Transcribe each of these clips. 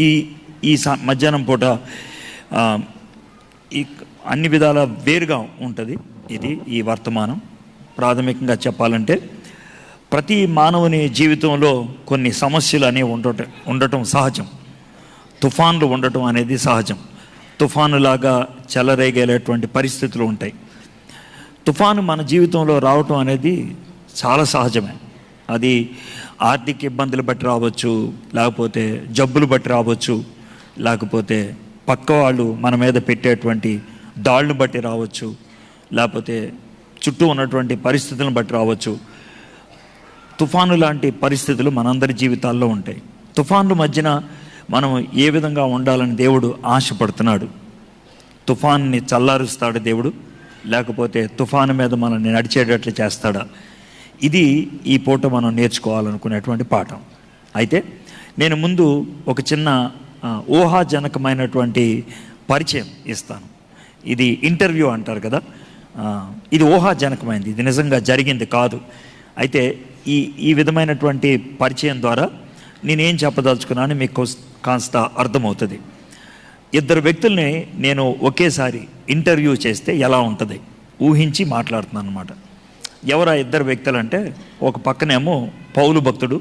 ఈ ఈ సా మధ్యాహ్నం పూట ఈ అన్ని విధాల వేరుగా ఉంటుంది ఇది ఈ వర్తమానం. ప్రాథమికంగా చెప్పాలంటే ప్రతి మానవుని జీవితంలో కొన్ని సమస్యలు అనేవి ఉండటం ఉండటం సహజం. తుఫాన్లు ఉండటం అనేది సహజం. తుఫానులాగా చెలరేగేటటువంటి పరిస్థితులు ఉంటాయి. తుఫాను మన జీవితంలో రావటం అనేది చాలా సహజమే. అది ఆర్థిక ఇబ్బందులు బట్టి రావచ్చు లేకపోతే జబ్బులు బట్టి రావచ్చు లేకపోతే పక్క వాళ్ళు మన మీద పెట్టేటువంటి దాళ్ళను బట్టి రావచ్చు లేకపోతే చుట్టూ ఉన్నటువంటి పరిస్థితులను బట్టి రావచ్చు. తుఫాను లాంటి పరిస్థితులు మనందరి జీవితాల్లో ఉంటాయి. తుఫాన్ల మధ్యన మనం ఏ విధంగా ఉండాలని దేవుడు ఆశపడుతున్నాడు? తుఫాన్ని చల్లారుస్తాడు దేవుడు లేకపోతే తుఫాను మీద మనల్ని నడిచేటట్లు చేస్తాడా? ఇది ఈ పూట మనం నేర్చుకోవాలనుకునేటువంటి పాఠం. అయితే నేను ముందు ఒక చిన్న ఊహాజనకమైనటువంటి పరిచయం ఇస్తాను. ఇది ఇంటర్వ్యూ అంటారు కదా? ఇది ఊహాజనకమైనది ఇది నిజంగా జరిగింది కాదు. అయితే ఈ ఈ విధమైనటువంటి పరిచయం ద్వారా నేనేం చెప్పదలుచుకున్నాను మీకు కాస్త అర్థమవుతుంది. ఇద్దరు వ్యక్తుల్ని నేను ఒకేసారి ఇంటర్వ్యూ చేస్తే ఎలా ఉంటుంది? ఊహించి మాట్లాడుతున్నాను అనమాట ఎవరా ఇద్దరు వ్యక్తులు అంటే ఒక పక్కనేమో పౌలు భక్తుడు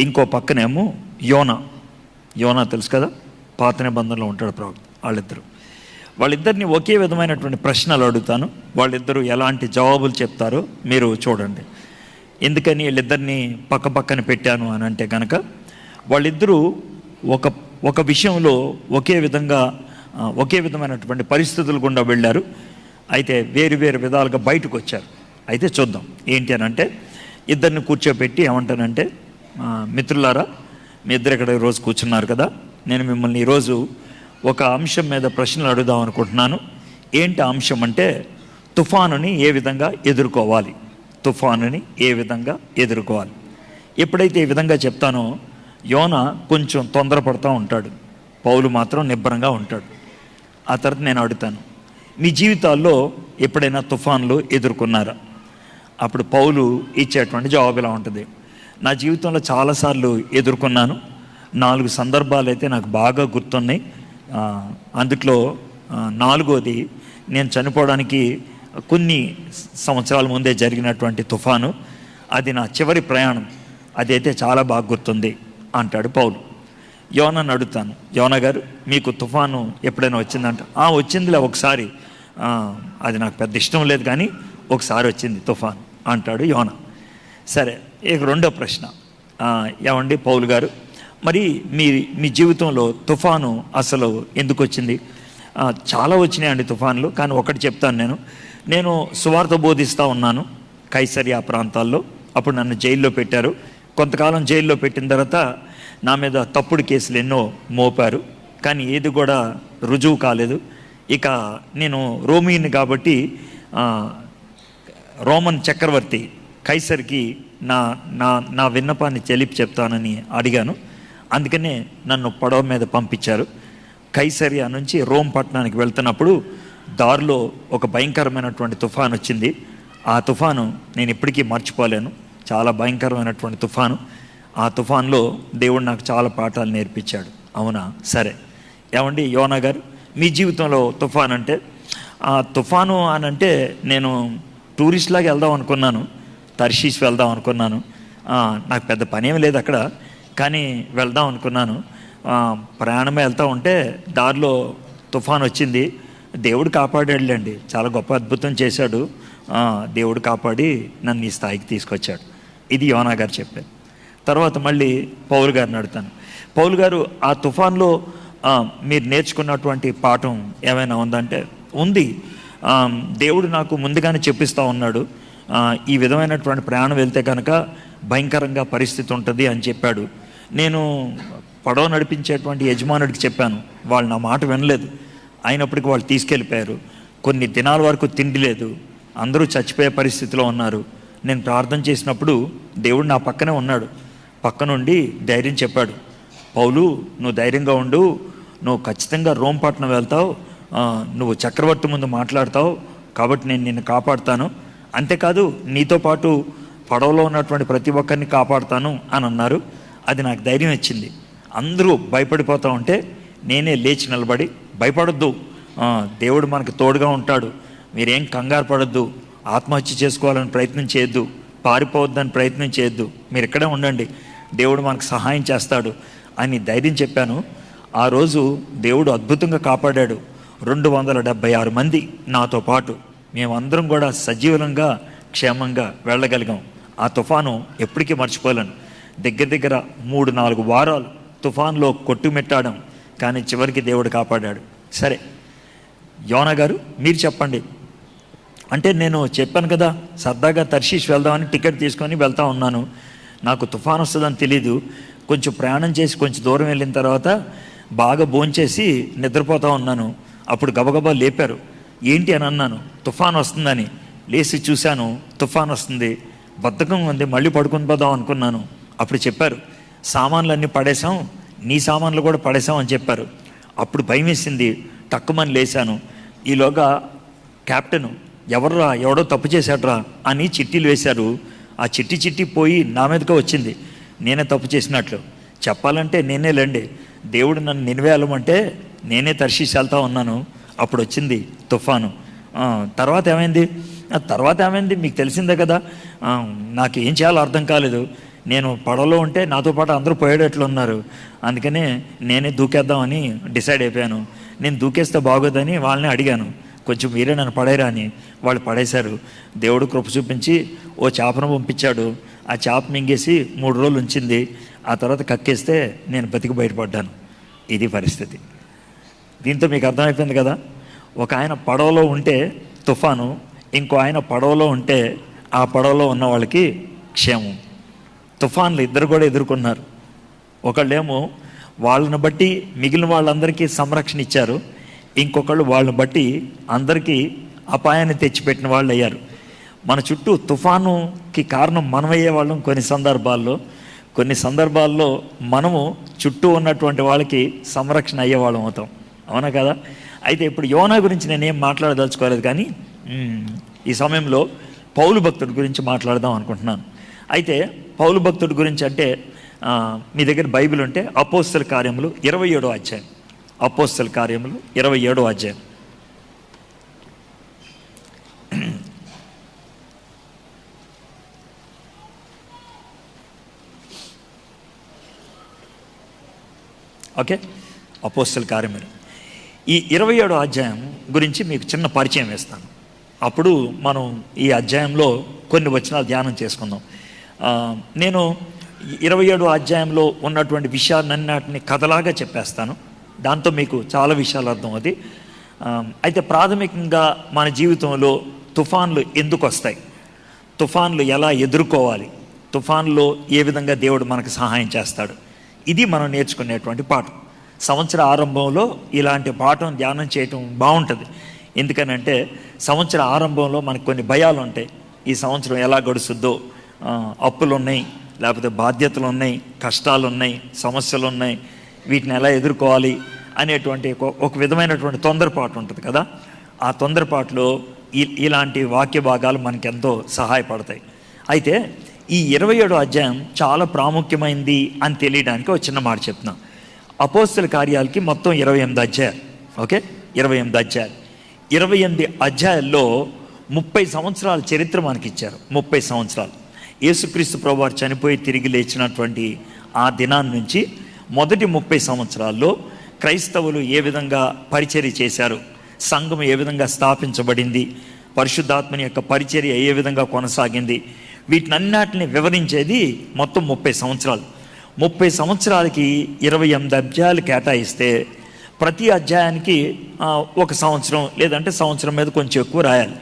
ఇంకో పక్కనేమో యోనా. యోనా తెలుసు కదా? పాత నిబంధనలో ఉంటాడు ప్రవక్త వాళ్ళిద్దరు. వాళ్ళిద్దరిని ఒకే విధమైనటువంటి ప్రశ్నలు అడుగుతాను. వాళ్ళిద్దరూ ఎలాంటి జవాబులు చెప్తారో మీరు చూడండి. ఎందుకని వీళ్ళిద్దరిని పక్క పక్కన పెట్టాను అని అంటే కనుక వాళ్ళిద్దరూ ఒక ఒక విషయంలో ఒకే విధంగా ఒకే విధమైనటువంటి పరిస్థితులు గుండా వెళ్ళారు. అయితే వేరు వేరు విధాలుగా బయటకు వచ్చారు. అయితే చూద్దాం. ఏంటి అని అంటే ఇద్దరిని కూర్చోపెట్టి ఏమంటానంటే మిత్రులారా మీ ఇద్దరు ఇక్కడ ఈరోజు కూర్చున్నారు కదా నేను మిమ్మల్ని ఈరోజు ఒక అంశం మీద ప్రశ్నలు అడుగుదాం అనుకుంటున్నాను. ఏంటి అంశం అంటే తుఫానుని ఏ విధంగా ఎదుర్కోవాలి? తుఫానుని ఏ విధంగా ఎదుర్కోవాలి? ఎప్పుడైతే ఈ విధంగా చెప్తానో యోన కొంచెం తొందరపడుతూ ఉంటాడు. పౌలు మాత్రం నిబ్బరంగా ఉంటాడు. ఆ తర్వాత నేను అడుగుతాను. మీ జీవితాల్లో ఎప్పుడైనా తుఫాన్లు ఎదుర్కొన్నారా? అప్పుడు పౌలు ఇచ్చేటువంటి జవాబు ఇలా ఉంటుంది. నా జీవితంలో చాలాసార్లు ఎదుర్కొన్నాను. నాలుగు సందర్భాలు అయితే నాకు బాగా గుర్తున్నాయి. అందుట్లో నాలుగోది నేను చనిపోవడానికి కొన్ని సంవత్సరాల ముందే జరిగినటువంటి తుఫాను. అది నా చివరి ప్రయాణం. అదైతే చాలా బాగా గుర్తుంది అంటాడు పౌలు. యోనని అడుగుతాను యోన గారు మీకు తుఫాను ఎప్పుడైనా వచ్చిందంట? "ఆ, వచ్చిందిలే ఒకసారి. అది నాకు పెద్ద ఇష్టం లేదు కానీ ఒకసారి వచ్చింది తుఫాను. అంటాడు యోన. సరే ఇక రెండో ప్రశ్న. ఏమండి పౌలు గారు? మరి మీ మీ జీవితంలో తుఫాను అసలు ఎందుకు వచ్చింది చాలా వచ్చినాయండి తుఫాన్లు కానీ ఒకటి చెప్తాను నేను. నేను సువార్త బోధిస్తూ ఉన్నాను కైసరియా ప్రాంతాల్లో. అప్పుడు నన్ను జైల్లో పెట్టారు. కొంతకాలం జైల్లో పెట్టిన తర్వాత నా మీద తప్పుడు కేసులు ఎన్నో మోపారు. కానీ ఏది కూడా రుజువు కాలేదు. ఇక నేను రోమిన్ కాబట్టి రోమన్ చక్రవర్తి కైసర్కి నా నా నా విన్నపాన్ని తెలిపి చెప్తానని అడిగాను. అందుకనే నన్ను పడవ మీద పంపించారు. కైసరియా నుంచి రోమ్ పట్టణానికి వెళ్తున్నప్పుడు దారిలో ఒక భయంకరమైనటువంటి తుఫాన్ వచ్చింది. ఆ తుఫాను నేను ఇప్పటికీ మర్చిపోలేను. చాలా భయంకరమైనటువంటి తుఫాను. ఆ తుఫాన్లో దేవుడు నాకు చాలా పాఠాలు నేర్పించాడు. అవునా? సరే. ఏమండి యోనా గారు? మీ జీవితంలో తుఫాన్ అంటే ఆ తుఫాను అని అంటే నేను టూరిస్ట్ లాగా వెళ్దాం అనుకున్నాను. తర్షీస్ వెళ్దాం అనుకున్నాను. నాకు పెద్ద పని ఏమి లేదు అక్కడ. కానీ వెళ్దాం అనుకున్నాను. ప్రయాణం ప్రయాణమే వెళ్తూ ఉంటే దారిలో తుఫాన్ వచ్చింది. దేవుడు కాపాడాడులేండి. చాలా గొప్ప అద్భుతం చేశాడు. దేవుడు కాపాడి నన్ను ఈ స్థాయికి తీసుకొచ్చాడు. ఇది యోనా గారు చెప్పారు తర్వాత మళ్ళీ పౌలు గారిని అడుగుతాను. పౌలు గారు ఆ తుఫాన్లో మీరు నేర్చుకున్నటువంటి పాఠం ఏమైనా ఉందంటే ఉంది. దేవుడు నాకు ముందుగానే చెప్పిస్తూ ఉన్నాడు ఈ విధమైనటువంటి ప్రయాణం వెళ్తే కనుక భయంకరంగా పరిస్థితి ఉంటుంది అని చెప్పాడు. నేను పడవ నడిపించేటువంటి యజమానుడికి చెప్పాను వాళ్ళు నా మాట వినలేదు. అయినప్పటికీ వాళ్ళు తీసుకెళ్ళిపోయారు. కొన్ని దినాల వరకు తిండి లేదు అందరూ చచ్చిపోయే పరిస్థితిలో ఉన్నారు. నేను ప్రార్థన చేసినప్పుడు దేవుడు నా పక్కనే ఉన్నాడు పక్కనుండి ధైర్యం చెప్పాడు. పౌలు నువ్వు ధైర్యంగా ఉండు నువ్వు ఖచ్చితంగా రోంపట్నం వెళ్తావు నువ్వు చక్రవర్తి ముందు మాట్లాడతావు కాబట్టి నేను నిన్ను కాపాడుతాను. అంతేకాదు నీతో పాటు పడవలో ఉన్నటువంటి ప్రతి ఒక్కరిని కాపాడుతాను అని అన్నారు. అది నాకు ధైర్యం ఇచ్చింది. అందరూ భయపడిపోతూ ఉంటే నేనే లేచి నిలబడి భయపడొద్దు. దేవుడు మనకు తోడుగా ఉంటాడు. మీరేం కంగారు పడొద్దు. ఆత్మహత్య చేసుకోవాలని ప్రయత్నం చేయొద్దు. పారిపోవద్దని ప్రయత్నం చేయొద్దు. మీరు ఇక్కడే ఉండండి. దేవుడు మనకు సహాయం చేస్తాడు అని ధైర్యం చెప్పాను. ఆ రోజు దేవుడు అద్భుతంగా కాపాడాడు. రెండు వందల డెబ్బై ఆరు మంది నాతో పాటు. మేమందరం కూడా సజీవంగా క్షేమంగా వెళ్ళగలిగాం. ఆ తుఫాను ఎప్పటికీ మర్చిపోలేను. దగ్గర దగ్గర మూడు నాలుగు వారాలు తుఫాన్లో కొట్టుమెట్టాడం. కానీ చివరికి దేవుడు కాపాడాడు. సరే యోన గారు మీరు చెప్పండి. అంటే నేను చెప్పాను కదా సరదాగా తర్షీష్ వెళ్దామని టికెట్ తీసుకొని వెళ్తా ఉన్నాను. నాకు తుఫాన్ వస్తుందని తెలీదు. కొంచెం ప్రయాణం చేసి కొంచెం దూరం వెళ్ళిన తర్వాత బాగా భోంచేసి నిద్రపోతా ఉన్నాను. అప్పుడు గబగబా లేపారు. ఏంటి అని అన్నాను తుఫాన్ వస్తుందని. లేచి చూశాను తుఫాన్ వస్తుంది. బద్ధకం ఉంది మళ్ళీ పడుకుని పోదాం అనుకున్నాను. అప్పుడు చెప్పారు సామాన్లు అన్నీ పడేసాం నీ సామాన్లు కూడా పడేసాం అని చెప్పారు. అప్పుడు భయం వేసింది తక్కువని లేచాను ఈలోగా క్యాప్టెన్ ఎవర్రా ఎవడో తప్పు చేశాడ్రా అని చిట్టీలు వేశారు. ఆ చిట్టి చిట్టి పోయి నా మీదకే వచ్చింది. నేనే తప్పు చేసినట్లు. చెప్పాలంటే నేనే లేండి దేవుడు నన్ను నినివేయాలమంటే నేనే తర్షీష్ వెళ్తా ఉన్నాను. అప్పుడు వచ్చింది తుఫాను. తర్వాత ఏమైంది? తర్వాత ఏమైంది? మీకు తెలిసిందే కదా. నాకు ఏం చేయాలో అర్థం కాలేదు. నేను పడవలో ఉంటే నాతో పాటు అందరూ పోయేటట్లు ఉన్నారు. అందుకనే నేనే దూకేద్దామని డిసైడ్ అయిపోయాను. నేను దూకేస్తే బాగోదని వాళ్ళని అడిగాను. కొంచెం మీరే నన్ను పడేరా అని. వాళ్ళు పడేశారు. దేవుడు కృప చూపించి ఓ చేపను పంపించాడు. ఆ చేప మింగేసి మూడు రోజులు ఉంచింది. ఆ తర్వాత కక్కేస్తే నేను బతికి బయటపడ్డాను. ఇది పరిస్థితి. దీంతో మీకు అర్థమైపోయింది కదా? ఒక ఆయన పడవలో ఉంటే తుఫాను ఇంకో ఆయన పడవలో ఉంటే ఆ పడవలో ఉన్న వాళ్ళకి క్షేమం. తుఫాన్లు ఇద్దరు కూడా ఎదుర్కొన్నారు. ఒకళ్ళేమో వాళ్ళని బట్టి మిగిలిన వాళ్ళందరికీ సంరక్షణ ఇచ్చారు. ఇంకొకళ్ళు వాళ్ళని బట్టి అందరికీ అపాయాన్ని తెచ్చిపెట్టిన వాళ్ళు అయ్యారు. మన చుట్టూ తుఫానుకి కారణం మనమయ్యే వాళ్ళం కొన్ని సందర్భాల్లో. కొన్ని సందర్భాల్లో మనము చుట్టూ ఉన్నటువంటి వాళ్ళకి సంరక్షణ అయ్యేవాళ్ళం అవుతాం. అవునా కదా? అయితే ఇప్పుడు యోనా గురించి నేనేం మాట్లాడదలుచుకోలేదు కానీ ఈ సమయంలో పౌలు భక్తుడి గురించి మాట్లాడదాం అనుకుంటున్నాను. అయితే పౌలు భక్తుడి గురించి అంటే మీ దగ్గర బైబిల్ ఉంటే అపోస్తల కార్యములు ఇరవై ఏడో అధ్యాయం. అపోస్తల కార్యములు ఇరవై ఏడో అధ్యాయం. ఓకే? అపోస్తల కార్యములు. ఈ ఇరవై ఏడో అధ్యాయం గురించి మీకు చిన్న పరిచయం వేస్తాను. అప్పుడు మనం ఈ అధ్యాయంలో కొన్ని వచనాలు ధ్యానం చేసుకుందాం. నేను ఇరవై ఏడో అధ్యాయంలో ఉన్నటువంటి విషయాలన్నిటిని కథలాగా చెప్పేస్తాను. దాంతో మీకు చాలా విషయాలు అర్థం అది అయితే ప్రాథమికంగా మన జీవితంలో తుఫాన్లు ఎందుకు వస్తాయి? తుఫాన్లు ఎలా ఎదుర్కోవాలి? తుఫాన్లో ఏ విధంగా దేవుడు మనకు సహాయం చేస్తాడు? ఇది మనం నేర్చుకునేటువంటి పాఠం. సంవత్సర ఆరంభంలో ఇలాంటి పాఠం ధ్యానం చేయటం బాగుంటుంది. ఎందుకనంటే సంవత్సర ఆరంభంలో మనకు కొన్ని భయాలు ఉంటాయి ఈ సంవత్సరం ఎలా గడుస్తుందో అప్పులు ఉన్నాయి లేకపోతే బాధ్యతలు ఉన్నాయి కష్టాలు ఉన్నాయి సమస్యలు ఉన్నాయి వీటిని ఎలా ఎదుర్కోవాలి అనేటువంటి ఒక- విధమైనటువంటి తొందరపాటు ఉంటుంది కదా. ఆ తొందరపాటులో ఈ- ఇలాంటి వాక్య భాగాలు మనకి ఎంతో సహాయపడతాయి. అయితే ఈ ఇరవై ఏడో అధ్యాయం చాలా ప్రాముఖ్యమైంది అని తెలియడానికి ఒక చిన్న మాట చెప్తున్నా. అపోస్తుల కార్యాలకి మొత్తం ఇరవై ఎనిమిది అధ్యాయాలు. ఓకే? ఇరవై ఎనిమిది అధ్యాయాలు. ఇరవై ఎనిమిది అధ్యాయాల్లో ముప్పై సంవత్సరాల చరిత్ర మనకి ఇచ్చారు ముప్పై సంవత్సరాలు. యేసుక్రీస్తు ప్రభువారు చనిపోయి తిరిగి లేచినటువంటి ఆ దినాన్ని నుంచి మొదటి ముప్పై సంవత్సరాల్లో క్రైస్తవులు ఏ విధంగా పరిచర్య చేశారు? సంఘం ఏ విధంగా స్థాపించబడింది? పరిశుద్ధాత్మని యొక్క పరిచర్య ఏ విధంగా కొనసాగింది? వీటినన్నిటిని వివరించేది మొత్తం ముప్పై సంవత్సరాలు. ముప్పై సంవత్సరాలకి ఇరవై ఎనిమిది అధ్యాయాలు కేటాయిస్తే ప్రతి అధ్యాయానికి ఒక సంవత్సరం లేదంటే సంవత్సరం మీద కొంచెం ఎక్కువ రాయాలి.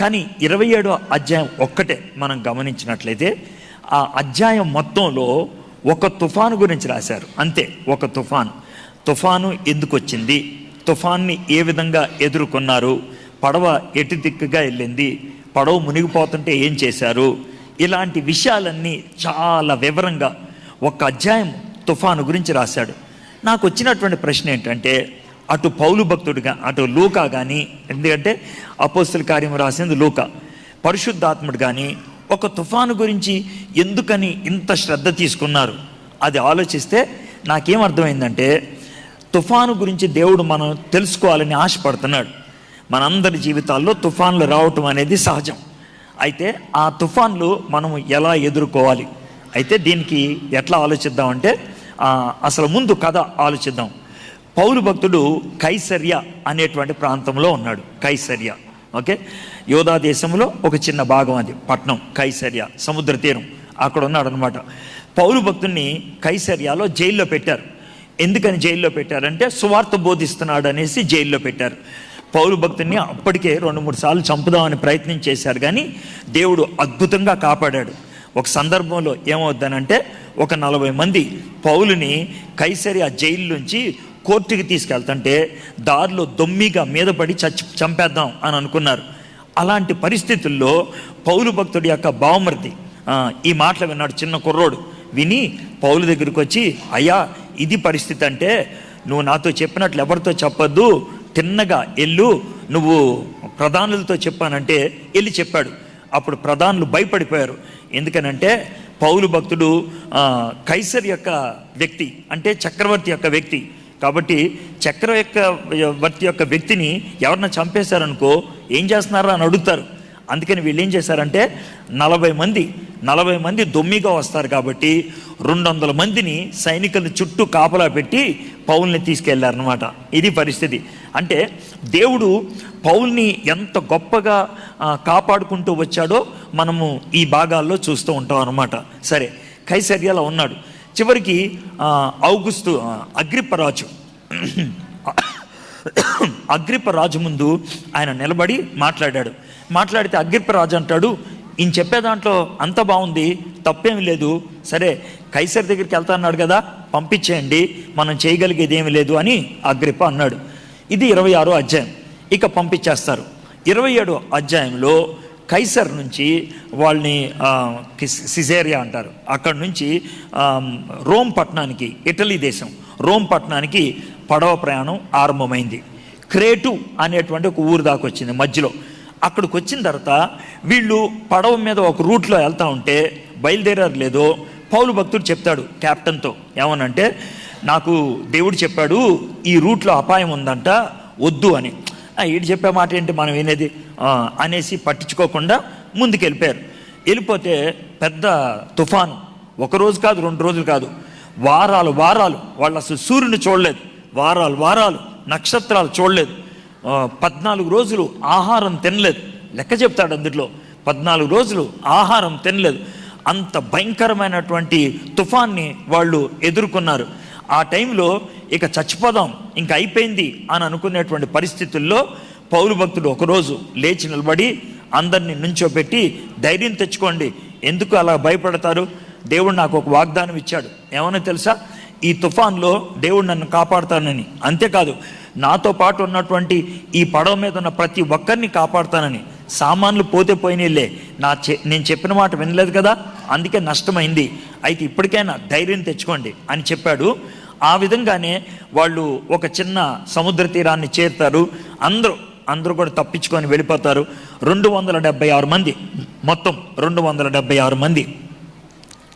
కానీ ఇరవై ఏడో అధ్యాయం ఒక్కటే మనం గమనించినట్లయితే ఆ అధ్యాయం మొత్తంలో ఒక తుఫాను గురించి రాశారు. అంతే ఒక తుఫాను. తుఫాను ఎందుకు వచ్చింది? తుఫాన్ని ఏ విధంగా ఎదుర్కొన్నారు? పడవ ఎటు దిక్కుగా వెళ్ళింది? పడవ మునిగిపోతుంటే ఏం చేశారు? ఇలాంటి విషయాలన్నీ చాలా వివరంగా ఒక అధ్యాయం తుఫాను గురించి రాశాడు. నాకు వచ్చినటువంటి ప్రశ్న ఏంటంటే అటు పౌలు భక్తుడుగా అటు లూకా కానీ ఎందుకంటే అపోస్తుల కార్యం రాసింది లూకా. పరిశుద్ధాత్ముడు కానీ ఒక తుఫాను గురించి ఎందుకని ఇంత శ్రద్ధ తీసుకున్నారు? అది ఆలోచిస్తే నాకేం అర్థమైందంటే తుఫాను గురించి దేవుడు మనం తెలుసుకోవాలని ఆశపడుతున్నాడు. మనందరి జీవితాల్లో తుఫాన్లు రావటం అనేది సహజం. అయితే ఆ తుఫాన్లు మనం ఎలా ఎదుర్కోవాలి? అయితే దీనికి ఎట్లా ఆలోచిద్దామంటే అంటే అసలు ముందు కథ ఆలోచిద్దాం. పౌరు భక్తుడు కైసర్య అనేటువంటి ప్రాంతంలో ఉన్నాడు కైసర్య. ఓకే? యోధా దేశంలో ఒక చిన్న భాగం అది పట్నం కైసర్య సముద్ర తీరం అక్కడ ఉన్నాడు అనమాట పౌరు భక్తుడిని కైసర్యాలో జైల్లో పెట్టారు. ఎందుకని జైల్లో పెట్టారంటే సువార్త బోధిస్తున్నాడు అనేసి జైల్లో పెట్టారు. పౌరు భక్తుడిని అప్పటికే రెండు మూడు సార్లు చంపుదామని ప్రయత్నం చేశారు కానీ దేవుడు అద్భుతంగా కాపాడాడు. ఒక సందర్భంలో ఏమవుద్దనంటే ఒక నలభై మంది పౌలుని కైసరి ఆ జైలు నుంచి కోర్టుకి తీసుకెళ్తుంటే దారిలో దొమ్మిగా మీద పడి చచ్చి చంపేద్దాం అని అనుకున్నారు. అలాంటి పరిస్థితుల్లో పౌలు భక్తుడి యొక్క బావమరిది ఈ మాటలు విన్నాడు చిన్న కుర్రోడు. విని పౌలు దగ్గరికి వచ్చి అయ్యా ఇది పరిస్థితి అంటే నువ్వు నాతో చెప్పినట్లు ఎవరితో చెప్పొద్దు తిన్నగా ఎల్లు నువ్వు ప్రధానులతో చెప్పానంటే వెళ్ళి చెప్పాడు. అప్పుడు ప్రధానులు భయపడిపోయారు. ఎందుకనంటే పౌలు భక్తుడు కైసర్ యొక్క వ్యక్తి అంటే చక్రవర్తి యొక్క వ్యక్తి. కాబట్టి చక్ర యొక్క వర్తి యొక్క వ్యక్తిని ఎవరన్నా చంపేశారనుకో ఏం చేస్తున్నారా అని అడుగుతారు. అందుకని వీళ్ళు ఏం చేశారంటే నలభై మంది నలభై మంది దొమ్మిగా వస్తారు కాబట్టి రెండు వందల మందిని సైనికుల చుట్టూ కాపలా పెట్టి పౌల్ని తీసుకెళ్ళారనమాట ఇది పరిస్థితి. అంటే దేవుడు పౌల్ని ఎంత గొప్పగా కాపాడుకుంటూ వచ్చాడో మనము ఈ భాగాల్లో చూస్తూ ఉంటాం అనమాట సరే కైసర్యాలో ఉన్నాడు. చివరికి ఔగుస్తు అగ్రిప్పరాజు అగ్రిప్ప రాజు ముందు ఆయన నిలబడి మాట్లాడాడు. మాట్లాడితే అగ్రిప్ప రాజు అంటాడు ఈయన చెప్పే దాంట్లో అంత బాగుంది తప్పేమి లేదు. సరే కైసర్ దగ్గరికి వెళ్తా అన్నాడు కదా పంపించేయండి మనం చేయగలిగేది ఏమి లేదు అని అగ్రిప్ప అన్నాడు. ఇది ఇరవై ఆరో అధ్యాయం. ఇక పంపించేస్తారు. ఇరవై ఏడో అధ్యాయంలో కైసర్ నుంచి వాళ్ళని సిజేరియా అంటారు. అక్కడ నుంచి రోమ్ పట్టణానికి ఇటలీ దేశం రోమ్ పట్టణానికి పడవ ప్రయాణం ఆరంభమైంది. క్రేటు అనేటువంటి ఒక ఊరు దాకా వచ్చింది మధ్యలో. అక్కడికి వచ్చిన తర్వాత వీళ్ళు పడవ మీద ఒక రూట్లో వెళ్తా ఉంటే బయలుదేరారు లేదో పౌలు భక్తుడు చెప్తాడు క్యాప్టెన్తో. ఏమనంటే నాకు దేవుడు చెప్పాడు ఈ రూట్లో అపాయం ఉందంట వద్దు అని. ఈడు చెప్పే మాట ఏంటి మనం వినేది? అనేసి పట్టించుకోకుండా ముందుకు వెళ్ళిపోయారు వెళ్ళిపోతే పెద్ద తుఫాను. ఒక రోజు కాదు రెండు రోజులు కాదు. వారాలు వారాలు వాళ్ళు అసలు సూర్యుని చూడలేదు. వారాలు వారాలు నక్షత్రాలు చూడలేదు. పద్నాలుగు రోజులు ఆహారం తినలేదు. లెక్క చెప్తాడు అందులో. పద్నాలుగు రోజులు ఆహారం తినలేదు. అంత భయంకరమైనటువంటి తుఫాన్ని వాళ్ళు ఎదుర్కొన్నారు. ఆ టైంలో ఇక చచ్చిపోదాం ఇంకా అయిపోయింది అని అనుకునేటువంటి పరిస్థితుల్లో పౌరు భక్తుడు ఒకరోజు లేచి నిలబడి అందరినీ నుంచోబెట్టి ధైర్యం తెచ్చుకోండి. ఎందుకు అలా భయపడతారు? దేవుడు నాకు ఒక వాగ్దానం ఇచ్చాడు. ఏమన్నా తెలుసా? ఈ తుఫాన్లో దేవుడు నన్ను కాపాడుతానని. అంతేకాదు నాతో పాటు ఉన్నటువంటి ఈ పడవ మీద ఉన్న ప్రతి ఒక్కరిని కాపాడుతానని. సామాన్లు పోతే పోయినలే నా చె నేను చెప్పిన మాట వినలేదు కదా? అందుకే నష్టమైంది. అయితే ఇప్పటికైనా ధైర్యం తెచ్చుకోండి అని చెప్పాడు. ఆ విధంగానే వాళ్ళు ఒక చిన్న సముద్ర తీరాన్ని చేరుతారు. అందరూ అందరూ కూడా తప్పించుకొని వెళ్ళిపోతారు. రెండు వందల డెబ్బై ఆరు మంది. మొత్తం రెండు వందల డెబ్బై ఆరు మంది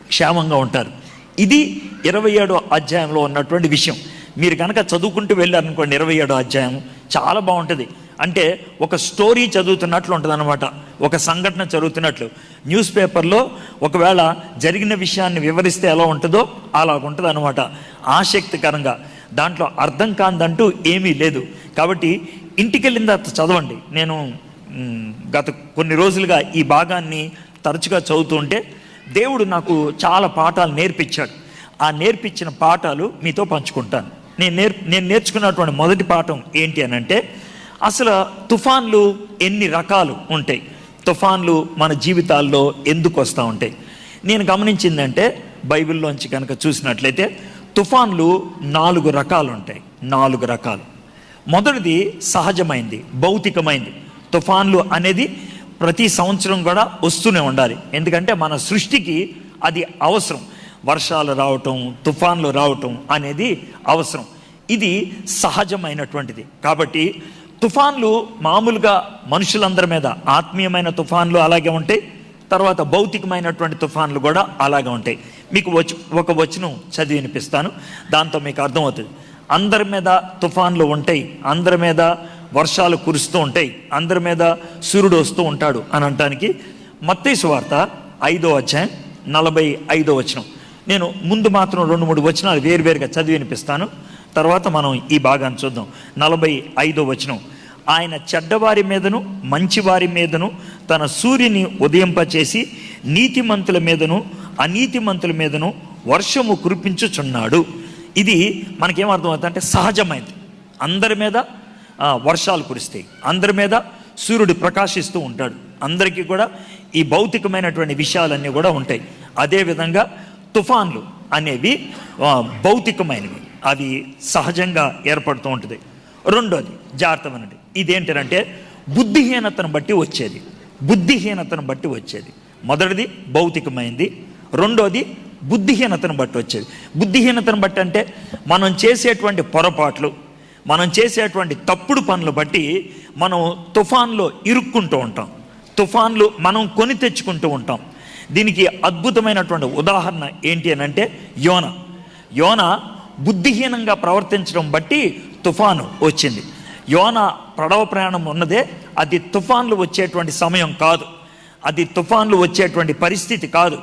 క్షేమంగా ఉంటారు. ఇది ఇరవై ఏడో అధ్యాయంలో ఉన్నటువంటి విషయం. మీరు కనుక చదువుకుంటూ వెళ్ళారనుకోండి ఇరవై ఏడో అధ్యాయం చాలా బాగుంటుంది. అంటే ఒక స్టోరీ చదువుతున్నట్లు ఉంటుంది అనమాట ఒక సంఘటన చదువుతున్నట్లు న్యూస్ పేపర్లో ఒకవేళ జరిగిన విషయాన్ని వివరిస్తే ఎలా ఉంటుందో అలా ఉంటుంది అనమాట ఆసక్తికరంగా. దాంట్లో అర్థం కాందంటూ ఏమీ లేదు. కాబట్టి ఇంటికి వెళ్ళిన తర్వాత చదవండి. నేను గత కొన్ని రోజులుగా ఈ భాగాన్ని తరచుగా చదువుతూ ఉంటే దేవుడు నాకు చాలా పాఠాలు నేర్పించాడు. ఆ నేర్పించిన పాఠాలు మీతో పంచుకుంటాను. నేను నేర్ నేను నేర్చుకున్నటువంటి మొదటి పాఠం ఏంటి అని అంటే అసలు తుఫాన్లు ఎన్ని రకాలు ఉంటాయి? తుఫాన్లు మన జీవితాల్లో ఎందుకు వస్తూ ఉంటాయి? నేను గమనించిందంటే బైబిల్లోంచి కనుక చూసినట్లయితే తుఫాన్లు నాలుగు రకాలు ఉంటాయి. నాలుగు రకాలు. మొదటిది సహజమైంది భౌతికమైంది. తుఫాన్లు అనేది ప్రతి సంవత్సరం కూడా వస్తూనే ఉండాలి. ఎందుకంటే మన సృష్టికి అది అవసరం. వర్షాలు రావటం తుఫాన్లు రావటం అనేది అవసరం. ఇది సహజమైనటువంటిది. కాబట్టి తుఫాన్లు మామూలుగా మనుషులందరి మీద ఆత్మీయమైన తుఫాన్లు అలాగే ఉంటాయి. తర్వాత భౌతికమైనటువంటి తుఫాన్లు కూడా అలాగే ఉంటాయి. మీకు వచ్చి ఒక వచనం చదివి వినిపిస్తాను. దాంతో మీకు అర్థమవుతుంది. అందరి మీద తుఫాన్లు ఉంటాయి. అందరి మీద వర్షాలు కురుస్తూ ఉంటాయి. అందరి మీద సూర్యుడు వస్తూ ఉంటాడు అని అనటానికి మత్తయి వార్త ఐదో అధ్యాయం నలభై ఐదో వచనం. నేను ముందు మాత్రం రెండు మూడు వచనాలు వేరువేరుగా చదివి వినిపిస్తాను. తర్వాత మనం ఈ భాగాన్ని చూద్దాం. నలభై ఐదో వచనం. ఆయన చెడ్డవారి మీదను మంచివారి మీదను తన సూర్యుని ఉదయింపచేసి నీతిమంతుల మీదను అనీతిమంతుల మీదను వర్షము కురిపించుచున్నాడు. ఇది మనకేమర్థమవుతుంది అంటే సహజమైంది. అందరి మీద వర్షాలు కురిస్తాయి అందరి మీద సూర్యుడు ప్రకాశిస్తూ ఉంటాడు. అందరికీ కూడా ఈ భౌతికమైనటువంటి విషయాలన్నీ కూడా ఉంటాయి. అదేవిధంగా తుఫాన్లు అనేవి భౌతికమైనవి. అవి సహజంగా ఏర్పడుతూ ఉంటుంది. రెండోది జాగ్రత్త ఇదేంటంటే బుద్ధిహీనతను బట్టి వచ్చేది. బుద్ధిహీనతను బట్టి వచ్చేది. మొదటిది భౌతికమైంది. రెండోది బుద్ధిహీనతను బట్టి వచ్చేది. బుద్ధిహీనతను బట్టి అంటే మనం చేసేటువంటి పొరపాట్లు మనం చేసేటువంటి తప్పుడు పనులు బట్టి మనం తుఫాన్లో ఇరుక్కుంటూ ఉంటాం. తుఫాన్లు మనం కొని తెచ్చుకుంటూ ఉంటాం. దీనికి అద్భుతమైనటువంటి ఉదాహరణ ఏంటి అని అంటే యోన. యోన బుద్ధిహీనంగా ప్రవర్తించడం బట్టి తుఫాను వచ్చింది. యోన పడవ ప్రయాణం ఉన్నదే అది తుఫాన్లు వచ్చేటువంటి సమయం కాదు. అది తుఫాన్లు వచ్చేటువంటి పరిస్థితి కాదు.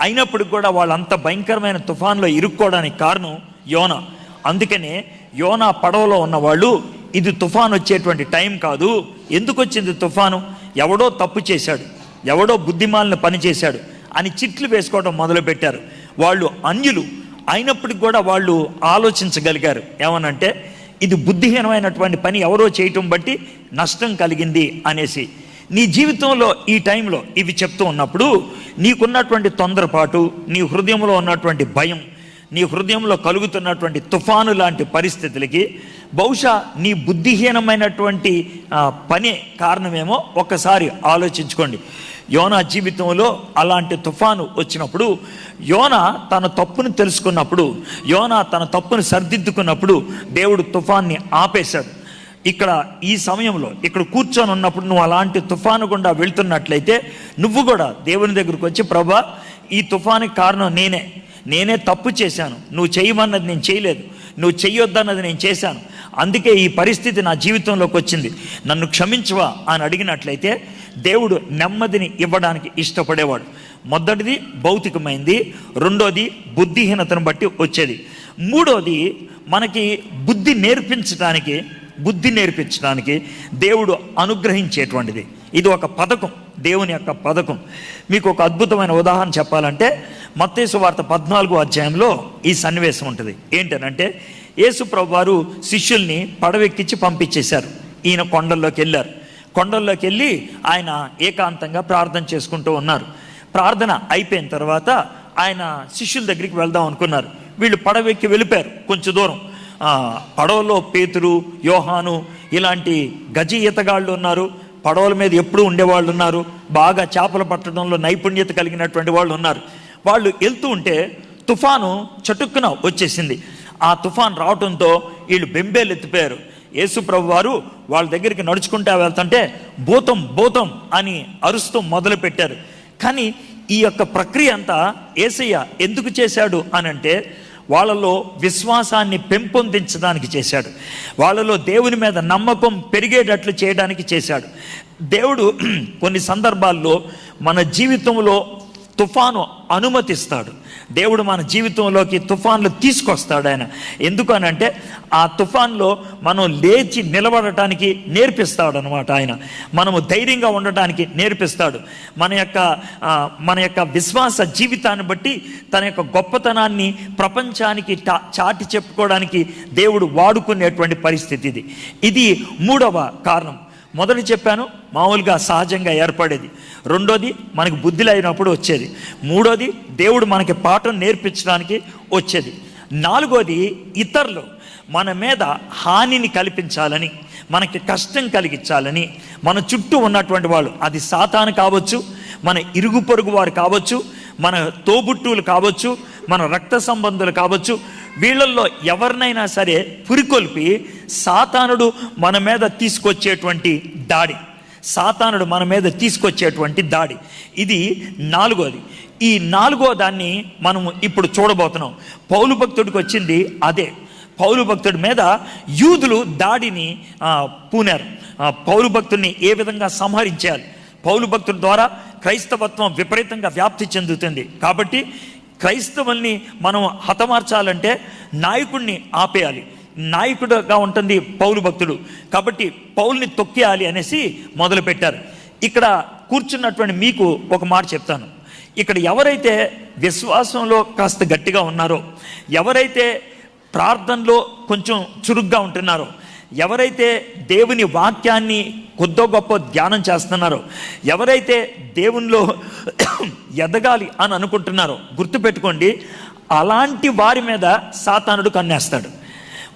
అయినప్పుడు కూడా వాళ్ళంత భయంకరమైన తుఫాన్లో ఇరుక్కోవడానికి కారణం యోన. అందుకనే యోనా పడవలో ఉన్నవాళ్ళు ఇది తుఫాన్ వచ్చేటువంటి టైం కాదు. ఎందుకు వచ్చింది తుఫాను? ఎవడో తప్పు చేశాడు. ఎవడో బుద్ధిమాలను పని చేశాడు అని చిట్లు వేసుకోవడం మొదలుపెట్టారు. వాళ్ళు అన్యులు అయినప్పటికి కూడా వాళ్ళు ఆలోచించగలిగారు. ఏమనంటే ఇది బుద్ధిహీనమైనటువంటి పని ఎవరో చేయటం బట్టి నష్టం కలిగింది అనేసి. నీ జీవితంలో ఈ టైంలో ఇవి చెప్తూ ఉన్నప్పుడు నీకున్నటువంటి తొందరపాటు నీ హృదయంలో ఉన్నటువంటి భయం నీ హృదయంలో కలుగుతున్నటువంటి తుఫాను లాంటి పరిస్థితులకి బహుశా నీ బుద్ధిహీనమైనటువంటి పని పనే కారణమేమో ఒక్కసారి ఆలోచించుకోండి. యోనా జీవితంలో అలాంటి తుఫాను వచ్చినప్పుడు యోన తన తప్పును తెలుసుకున్నప్పుడు యోన తన తప్పును సరిదిద్దుకున్నప్పుడు దేవుడు తుఫాన్ని ఆపేశాడు. ఇక్కడ ఈ సమయంలో ఇక్కడ కూర్చొని ఉన్నప్పుడు నువ్వు అలాంటి తుఫాను గుండా వెళ్తున్నట్లయితే నువ్వు కూడా దేవుని దగ్గరకు వచ్చి ప్రభా ఈ తుఫానికి కారణం నేనే. నేనే తప్పు చేశాను. నువ్వు చేయమన్నది నేను చేయలేదు. నువ్వు చెయ్యొద్దన్నది నేను చేశాను. అందుకే ఈ పరిస్థితి నా జీవితంలోకి వచ్చింది. నన్ను క్షమించవా అని అడిగినట్లయితే దేవుడు నెమ్మదిని ఇవ్వడానికి ఇష్టపడేవాడు. మొదటిది భౌతికమైంది రెండోది బుద్ధిహీనతను బట్టి వచ్చేది. మూడోది మనకి బుద్ధి నేర్పించడానికి బుద్ధి నేర్పించడానికి దేవుడు అనుగ్రహించేటువంటిది. ఇది ఒక పథకం దేవుని యొక్క పథకం. మీకు ఒక అద్భుతమైన ఉదాహరణ చెప్పాలంటే మత్తేసు వార్త పద్నాలుగో అధ్యాయంలో ఈ సన్నివేశం ఉంటుంది. ఏంటనంటే యేసు ప్రభు వారు శిష్యుల్ని పడవెక్కించి పంపించేశారు. ఈయన కొండల్లోకి వెళ్ళారు. కొండల్లోకి వెళ్ళి ఆయన ఏకాంతంగా ప్రార్థన చేసుకుంటూ ఉన్నారు. ప్రార్థన అయిపోయిన తర్వాత ఆయన శిష్యుల దగ్గరికి వెళ్దాం అనుకున్నారు. వీళ్ళు పడవెక్కి వెళ్ళిపోయారు కొంచెం దూరం. పడవలో పేతురు యోహాను ఇలాంటి గజ ఈతగాళ్ళు ఉన్నారు. పడవల మీద ఎప్పుడూ ఉండేవాళ్ళు ఉన్నారు. బాగా చేపలు పట్టడంలో నైపుణ్యత కలిగినటువంటి వాళ్ళు ఉన్నారు. వాళ్ళు వెళ్తూ ఉంటే తుఫాను చటుక్కున వచ్చేసింది. ఆ తుఫాన్ రావడంతో వీళ్ళు బెంబేలు ఎత్తిపోయారు. యేసుప్రభు వారు వాళ్ళ దగ్గరికి నడుచుకుంటా వెళ్తుంటే భూతం భూతం అని అరుస్తూ మొదలు పెట్టారు కానీ ఈ యొక్క ప్రక్రియ అంతా ఏసయ్య ఎందుకు చేశాడు అని అంటే వాళ్ళలో విశ్వాసాన్ని పెంపొందించడానికి చేశాడు. వాళ్ళలో దేవుని మీద నమ్మకం పెరిగేటట్లు చేయడానికి చేశాడు. దేవుడు కొన్ని సందర్భాల్లో మన జీవితంలో తుఫాను అనుమతిస్తాడు. దేవుడు మన జీవితంలోకి తుఫాన్లు తీసుకొస్తాడు ఆయన. ఎందుకనంటే ఆ తుఫాన్లో మనం లేచి నిలబడటానికి నేర్పిస్తాడు అనమాట ఆయన. మనము ధైర్యంగా ఉండటానికి నేర్పిస్తాడు. మన యొక్క మన యొక్క విశ్వాస జీవితాన్ని బట్టి తన యొక్క గొప్పతనాన్ని ప్రపంచానికి చాటి చెప్పుకోవడానికి దేవుడు వాడుకునేటువంటి పరిస్థితి ఇది. ఇది మూడవ కారణం. మొదటి చెప్పాను మామూలుగా సహజంగా ఏర్పడేది. రెండోది మనకు బుద్ధి లేనప్పుడు వచ్చేది. మూడోది దేవుడు మనకి పాఠం నేర్పించడానికి వచ్చేది. నాలుగోది ఇతరులు మన మీద హానిని కల్పించాలని మనకి కష్టం కలిగించాలని మన చుట్టూ ఉన్నటువంటి వాళ్ళు అది సాతాను కావచ్చు మన ఇరుగు పొరుగు వారు కావచ్చు మన తోబుట్టువులు కావచ్చు మన రక్త సంబంధులు కావచ్చు వీళ్ళల్లో ఎవరినైనా సరే పురికొల్పి సాతానుడు మన మీద తీసుకొచ్చేటువంటి దాడి. సాతానుడు మన మీద తీసుకొచ్చేటువంటి దాడి. ఇది నాలుగోది. ఈ నాలుగో దాన్ని మనం ఇప్పుడు చూడబోతున్నాం. పౌలు భక్తుడికి వచ్చింది అదే. పౌలు భక్తుడి మీద యూదులు దాడిని పూనారు. పౌలు భక్తుడిని ఏ విధంగా సంహరించాలి పౌలు భక్తుడి ద్వారా క్రైస్తవత్వం విపరీతంగా వ్యాప్తి చెందుతుంది. కాబట్టి క్రైస్తవుల్ని మనం హతమార్చాలంటే నాయకుడిని ఆపేయాలి. నాయకుడుగా ఉంటుంది పౌలు భక్తుడు. కాబట్టి పౌల్ని తొక్కేయాలి అనేసి మొదలుపెట్టారు. ఇక్కడ కూర్చున్నటువంటి మీకు ఒక మాట చెప్తాను. ఇక్కడ ఎవరైతే విశ్వాసంలో కాస్త గట్టిగా ఉన్నారో ఎవరైతే ప్రార్థనలో కొంచెం చురుగ్గా ఉంటున్నారో ఎవరైతే దేవుని వాక్యాన్ని కొద్దో గొప్ప ధ్యానం చేస్తున్నారో ఎవరైతే దేవునిలో ఎదగాలి అని అనుకుంటున్నారో గుర్తుపెట్టుకోండి అలాంటి వారి మీద సాతానుడు కన్నేస్తాడు.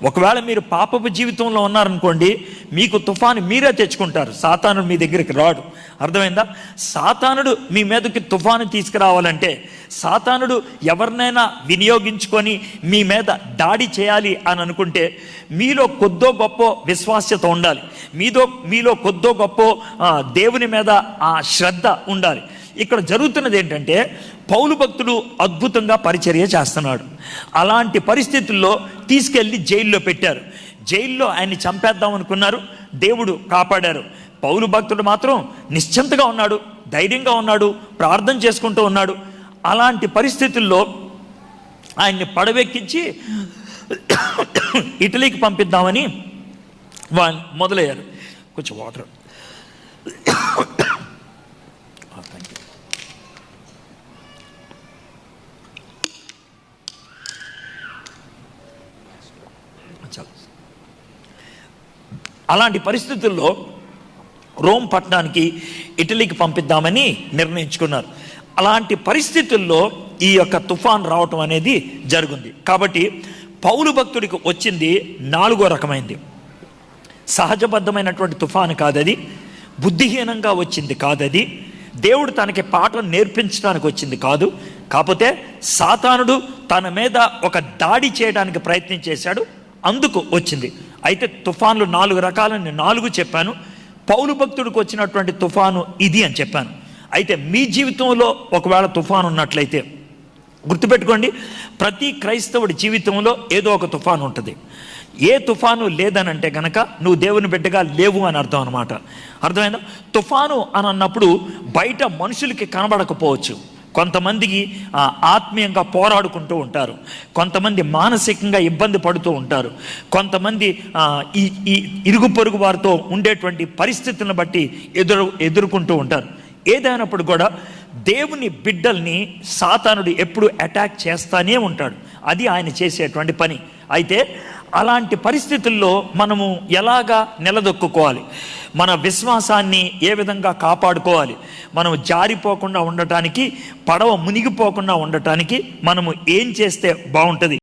ఒకవేళ మీరు పాపపు జీవితంలో ఉన్నారనుకోండి మీకు తుఫాను మీరే తెచ్చుకుంటారు. సాతానుడు మీ దగ్గరికి రాడు. అర్థమైందా? సాతానుడు మీ మీదకి తుఫాను తీసుకురావాలంటే సాతానుడు ఎవరినైనా వినియోగించుకొని మీ మీద దాడి చేయాలి అని అనుకుంటే మీలో కొద్దో గొప్ప విశ్వాస్యత ఉండాలి. మీదో మీలో కొద్దో గొప్ప దేవుని మీద ఆ శ్రద్ధ ఉండాలి. ఇక్కడ జరుగుతున్నది ఏంటంటే పౌలు భక్తుడు అద్భుతంగా పరిచర్య చేస్తున్నాడు. అలాంటి పరిస్థితుల్లో తీసుకెళ్ళి జైల్లో పెట్టారు. జైల్లో ఆయన్ని చంపేద్దాం అనుకున్నారు. దేవుడు కాపాడారు. పౌలు భక్తుడు మాత్రం నిశ్చింతగా ఉన్నాడు. ధైర్యంగా ఉన్నాడు. ప్రార్థన చేసుకుంటూ ఉన్నాడు. అలాంటి పరిస్థితుల్లో ఆయన్ని పడవెక్కించి ఇటలీకి పంపిద్దామని వా మొదలయ్యారు. కొంచెం వాటర్ అలాంటి పరిస్థితుల్లో రోమ్ పట్టణానికి ఇటలీకి పంపిద్దామని నిర్ణయించుకున్నారు. అలాంటి పరిస్థితుల్లో ఈ యొక్క తుఫాన్ రావటం అనేది జరుగుంది. కాబట్టి పౌలు భక్తుడికి వచ్చింది నాలుగో రకమైంది. సహజబద్ధమైనటువంటి తుఫాను కాదది బుద్ధిహీనంగా వచ్చింది కాదది దేవుడు తనకి పాఠం నేర్పించడానికి వచ్చింది కాదు. కాకపోతే సాతానుడు తన మీద ఒక దాడి చేయడానికి ప్రయత్నం చేశాడు అందుకు వచ్చింది. అయితే తుఫాన్లు నాలుగు రకాలని నాలుగు చెప్పాను. పౌలు భక్తుడికి వచ్చినటువంటి తుఫాను ఇది అని చెప్పాను. అయితే మీ జీవితంలో ఒకవేళ తుఫాను ఉన్నట్లయితే గుర్తుపెట్టుకోండి ప్రతి క్రైస్తవుడి జీవితంలో ఏదో ఒక తుఫాను ఉంటుంది. ఏ తుఫాను లేదనంటే కనుక నువ్వు దేవుని బిడ్డగా లేవు అని అర్థం అనమాట అర్థమైందా? తుఫాను అని అన్నప్పుడు బయట మనుషులకి కనబడకపోవచ్చు. కొంతమందికి ఆత్మీయంగా పోరాడుకుంటూ ఉంటారు. కొంతమంది మానసికంగా ఇబ్బంది పడుతూ ఉంటారు. కొంతమంది ఈ ఈ ఇరుగు పొరుగు వారితో ఉండేటువంటి పరిస్థితులను బట్టి ఎదురు ఎదుర్కొంటూ ఉంటారు. ఏదైనప్పుడు కూడా దేవుని బిడ్డల్ని సాతానుడు ఎప్పుడు అటాక్ చేస్తానే ఉంటాడు. అది ఆయన చేసేటువంటి పని. అయితే అలాంటి పరిస్థితుల్లో మనము ఎలాగా నిలదొక్కుకోవాలి? మన విశ్వాసాన్ని ఏ విధంగా కాపాడుకోవాలి? మనం జారిపోకుండా ఉండటానికి పడవ మునిగిపోకుండా ఉండటానికి మనము ఏం చేస్తే బాగుంటుంది?